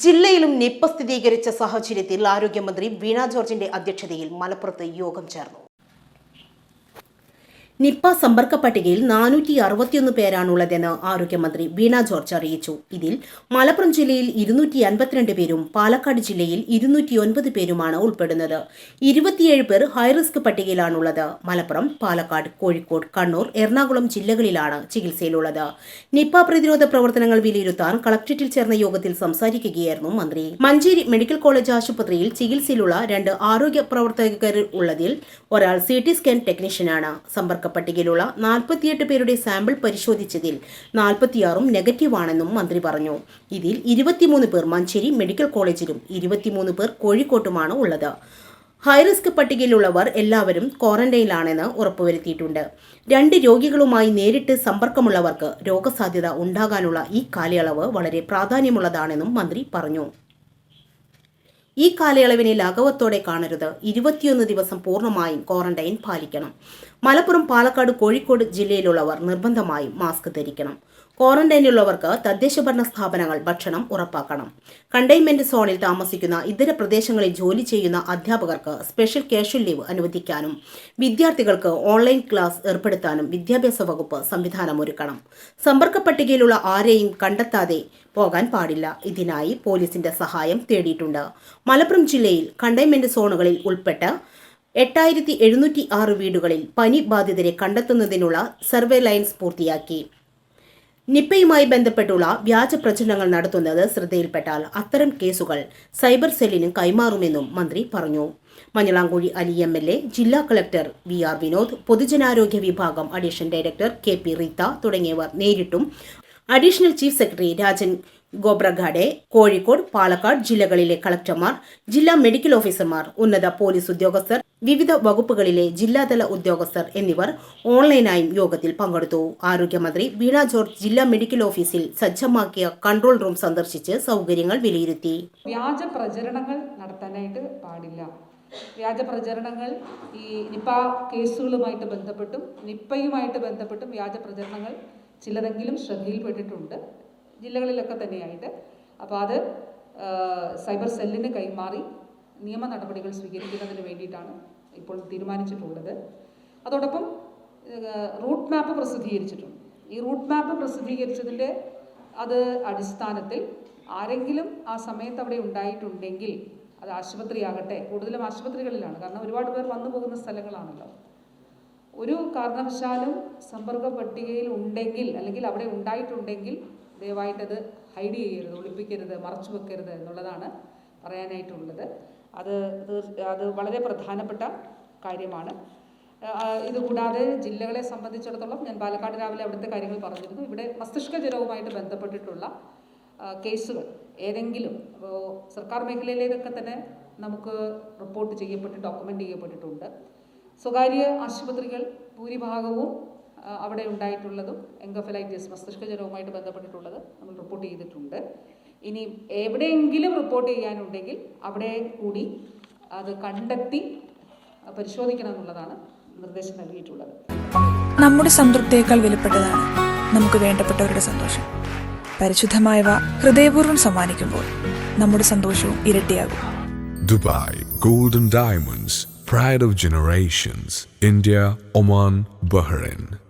ജില്ലയിലും നിപ്പ സ്ഥിരീകരിച്ച സാഹചര്യത്തിൽ ആരോഗ്യമന്ത്രി വീണ ജോർജിന്റെ അധ്യക്ഷതയിൽ മലപ്പുറത്ത് യോഗം ചേർന്നു. നിപ്പ സമ്പർക്ക പട്ടികയിൽ നാനൂറ്റി അറുപത്തിയൊന്ന് പേരാണുള്ളതെന്ന് ആരോഗ്യമന്ത്രി വീണ ജോർജ് അറിയിച്ചു. ഇതിൽ മലപ്പുറം ജില്ലയിൽ ഇരുന്നൂറ്റി അൻപത്തിരണ്ട് പേരും പാലക്കാട് ജില്ലയിൽ ഇരുന്നൂറ്റി ഒൻപത് പേരുമാണ് ഉൾപ്പെടുന്നത്. ഇരുപത്തിയേഴ് പേർ ഹൈറിസ്ക് പട്ടികയിലാണുള്ളത്. മലപ്പുറം പാലക്കാട് കോഴിക്കോട് കണ്ണൂർ എറണാകുളം ജില്ലകളിലാണ് ചികിത്സയിലുള്ളത്. നിപ്പ പ്രതിരോധ പ്രവർത്തനങ്ങൾ വിലയിരുത്താൻ കളക്ടറേറ്റിൽ ചേർന്ന യോഗത്തിൽ സംസാരിക്കുകയായിരുന്നു മന്ത്രി. മഞ്ചേരി മെഡിക്കൽ കോളേജ് ആശുപത്രിയിൽ ചികിത്സയിലുള്ള രണ്ട് ആരോഗ്യ പ്രവർത്തകർ ഉള്ളതിൽ ഒരാൾ സി ടി സ്കാൻ ടെക്നീഷ്യനാണ്. സമ്പർക്ക പട്ടികയിലുള്ള നാൽപ്പത്തിയെട്ട് പേരുടെ സാമ്പിൾ പരിശോധിച്ചതിൽ നാൽപ്പത്തിയാറും നെഗറ്റീവാണെന്നും മന്ത്രി പറഞ്ഞു. ഇതിൽ ഇരുപത്തിമൂന്ന് പേർ മഞ്ചേരി മെഡിക്കൽ കോളേജിലും ഇരുപത്തിമൂന്ന് പേർ കോഴിക്കോട്ടുമാണ് ഉള്ളത്. ഹൈറിസ്ക് പട്ടികയിലുള്ളവർ എല്ലാവരും ക്വാറന്റൈനിലാണെന്ന് ഉറപ്പുവരുത്തിയിട്ടുണ്ട്. രണ്ട് രോഗികളുമായി നേരിട്ട് സമ്പർക്കമുള്ളവർക്ക് രോഗസാധ്യത ഉണ്ടാകാനുള്ള ഈ കാലയളവ് വളരെ പ്രാധാന്യമുള്ളതാണെന്നും മന്ത്രി പറഞ്ഞു. ഈ കാലയളവിനെ ലാഘവത്തോടെ കാണരുത്. ഇരുപത്തിയൊന്ന് ദിവസം പൂർണമായും ക്വാറന്റൈൻ പാലിക്കണം. മലപ്പുറം പാലക്കാട് കോഴിക്കോട് ജില്ലയിലുള്ളവർ നിർബന്ധമായും മാസ്ക് ധരിക്കണം. ക്വാറന്റൈനിലുള്ളവർക്ക് തദ്ദേശഭരണ സ്ഥാപനങ്ങൾ ഭക്ഷണം ഉറപ്പാക്കണം. കണ്ടെയ്ൻമെന്റ് സോണിൽ താമസിക്കുന്ന ഇതര പ്രദേശങ്ങളിൽ ജോലി ചെയ്യുന്ന അധ്യാപകർക്ക് സ്പെഷ്യൽ കാഷ്വൽ ലീവ് അനുവദിക്കാനും വിദ്യാർത്ഥികൾക്ക് ഓൺലൈൻ ക്ലാസ് ഏർപ്പെടുത്താനും വിദ്യാഭ്യാസ വകുപ്പ് സംവിധാനമൊരുക്കണം സമ്പർക്ക പട്ടികയിലുള്ള ആരെയും കണ്ടെത്താതെ പോകാൻ പാടില്ല. ഇതിനായി പോലീസിന്റെ സഹായം തേടിയിട്ടുണ്ട്. മലപ്പുറം ജില്ലയിൽ കണ്ടെയ്ൻമെന്റ് സോണുകളിൽ ഉൾപ്പെട്ട എട്ടായിരത്തി എഴുന്നൂറ്റി ആറ് വീടുകളിൽ പനി ബാധിതരെ കണ്ടെത്തുന്നതിനുള്ള സർവേ ലൈൻസ് പൂർത്തിയാക്കി. നിപ്പയുമായി ബന്ധപ്പെട്ടുള്ള വ്യാജ പ്രചരണങ്ങൾ നടത്തുന്നത് ശ്രദ്ധയിൽപ്പെട്ടാൽ അത്തരം കേസുകൾ സൈബർ സെല്ലിന് കൈമാറുമെന്നും മന്ത്രി പറഞ്ഞു. Manjalamkuzhi Ali M L A ജില്ലാ കളക്ടർ വി ആർ വിനോദ് പൊതുജനാരോഗ്യ വിഭാഗം additional director K P Reetha തുടങ്ങിയവർ നേരിട്ടും. Additional chief secretary Rajan Khobragade Kozhikode Palakkad ജില്ലകളിലെ കളക്ടർമാർ ജില്ലാ മെഡിക്കൽ ഓഫീസർമാർ ഉന്നത പോലീസ് ഉദ്യോഗസ്ഥർ വിവിധ വകുപ്പുകളിലെ ജില്ലാതല ഉദ്യോഗസ്ഥർ എന്നിവർ ഓൺലൈനായും യോഗത്തിൽ പങ്കെടുത്തു. ആരോഗ്യമന്ത്രി വീണ ജോർജ് ജില്ലാ മെഡിക്കൽ ഓഫീസിൽ സജ്ജമാക്കിയ കൺട്രോൾ റൂം സന്ദർശിച്ച് സൗകര്യങ്ങൾ വിലയിരുത്തി. വ്യാജ പ്രചരണങ്ങൾ നടത്താനായിട്ട് പാടില്ല. വ്യാജ പ്രചരണങ്ങൾ ഈ നിപ്പ കേസുകളുമായിട്ട് ബന്ധപ്പെട്ടും നിപ്പയുമായിട്ട് ബന്ധപ്പെട്ടും വ്യാജ പ്രചരണങ്ങൾ ചിലതെങ്കിലും ശ്രദ്ധയിൽപ്പെട്ടിട്ടുണ്ട്. ജില്ലകളിലൊക്കെ തന്നെയായിട്ട്. അപ്പോൾ അത് സൈബർ സെല്ലിന് കൈമാറി നിയമ നടപടികൾ സ്വീകരിക്കുന്നതിന് വേണ്ടിയിട്ടാണ് ഇപ്പോൾ തീരുമാനിച്ചിട്ടുള്ളത്. അതോടൊപ്പം റൂട്ട് മാപ്പ് പ്രസിദ്ധീകരിച്ചിട്ടുണ്ട്. ഈ റൂട്ട് മാപ്പ് പ്രസിദ്ധീകരിച്ചതിന്റെ അത് അടിസ്ഥാനത്തിൽ ആരെങ്കിലും ആ സമയത്ത് അവിടെ ഉണ്ടായിട്ടുണ്ടെങ്കിൽ അത് ആശുപത്രിയാകട്ടെ കൂടുതലും ആശുപത്രികളിലാണ്. കാരണം ഒരുപാട് പേർ വന്നു പോകുന്ന സ്ഥലങ്ങളാണല്ലോ. ഒരു കാരണവശാലും സമ്പർക്ക പട്ടികയിൽ ഉണ്ടെങ്കിൽ അല്ലെങ്കിൽ അവിടെ ഉണ്ടായിട്ടുണ്ടെങ്കിൽ ദയവായിട്ടത് ഹൈഡ് ചെയ്യരുത് ഒളിപ്പിക്കരുത് മറച്ചു വെക്കരുത് എന്നുള്ളതാണ് പറയാനായിട്ടുള്ളത്. അത് അത് വളരെ പ്രധാനപ്പെട്ട കാര്യമാണ്. ഇതുകൂടാതെ ജില്ലകളെ സംബന്ധിച്ചിടത്തോളം ഞാൻ പാലക്കാട് രാവിലെ അവിടുത്തെ കാര്യങ്ങൾ പറഞ്ഞിരുന്നു. ഇവിടെ മസ്തിഷ്ക ജ്വരവുമായിട്ട് ബന്ധപ്പെട്ടിട്ടുള്ള കേസുകൾ ഏതെങ്കിലും സർക്കാർ മേഖലയിലേതൊക്കെ തന്നെ നമുക്ക് റിപ്പോർട്ട് ചെയ്യപ്പെട്ട് ഡോക്യുമെന്റ് ചെയ്യപ്പെട്ടിട്ടുണ്ട്. സ്വകാര്യ ആശുപത്രികൾ ഭൂരിഭാഗവും അവിടെ ഉണ്ടായിട്ടുള്ളതും എൻകഫലൈറ്റിസ് മസ്തിഷ്ക ജ്വരവുമായിട്ട് ബന്ധപ്പെട്ടിട്ടുള്ളത് നമ്മൾ റിപ്പോർട്ട് ചെയ്തിട്ടുണ്ട്. ഇനി എവിടെയെങ്കിലും റിപ്പോർട്ട് ചെയ്യാനുണ്ടെങ്കിൽ അവിടെ കൂടി അത് കണ്ടെത്തി പരിശോധിക്കണം എന്നുള്ളതാണ് നിർദ്ദേശം നൽകിയിട്ടുള്ളത്. നമ്മുടെ സംതൃപ്തിയേക്കാൾ വിലപ്പെട്ടതാണ് നമുക്ക് വേണ്ടപ്പെട്ടവരുടെ സന്തോഷം. പരിശുദ്ധമായവ ഹൃദയപൂർവം സമ്മാനിക്കുമ്പോൾ നമ്മുടെ സന്തോഷവും ഇരട്ടിയാകും. Dubai golden diamonds Pride of Generations, India, Oman, Bahrain.